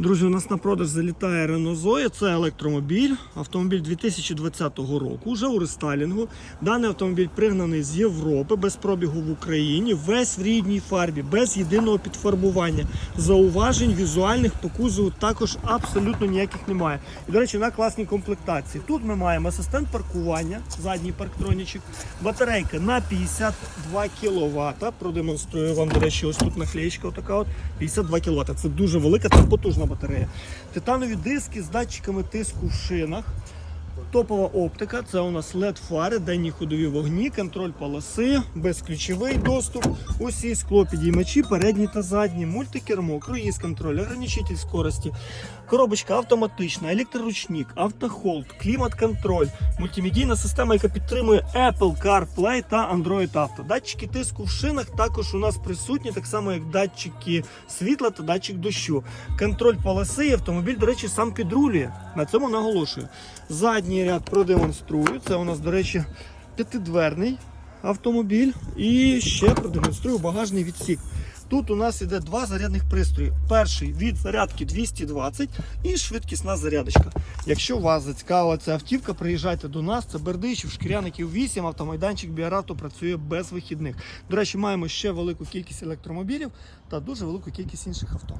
Друзі, у нас на продаж залітає Renault Zoe. Це електромобіль. Автомобіль 2020 року, вже у рестайлінгу. Даний автомобіль пригнаний з Європи, без пробігу в Україні, весь в рідній фарбі, без єдиного підфарбування. Зауважень візуальних по кузову також абсолютно ніяких немає. І, до речі, на класній комплектації. Тут ми маємо асистент паркування, задній парктронічок, батарейка на 52 кВт. Продемонструю вам, до речі, ось тут наклеєчка така от 52 кВт. Це дуже велика, це потужна батарея. Титанові диски з датчиками тиску в шинах. Топова оптика, це у нас led фари, денні ходові вогні, контроль полоси, безключовий доступ, усі склопідіймачі, передні та задні, мультикермо, круїз контроль, ограничитель скорості, коробочка автоматична, електроручник, автохолд, клімат-контроль, мультимедійна система, яка підтримує Apple CarPlay та Android Auto. Датчики тиску в шинах також у нас присутні, так само як датчики світла та датчик дощу. Контроль полоси і автомобіль, до речі, сам підрулює. На цьому наголошую. Задній ряд продемонструю. Це у нас, до речі, п'ятидверний автомобіль. І ще продемонструю багажний відсік. Тут у нас іде два зарядних пристрої. Перший від зарядки 220 і швидкісна зарядочка. Якщо вас зацікавила ця автівка, приїжджайте до нас. Це Бердичів, Шкіряників 8, автомайданчик Біарату працює без вихідних. До речі, маємо ще велику кількість електромобілів та дуже велику кількість інших авто.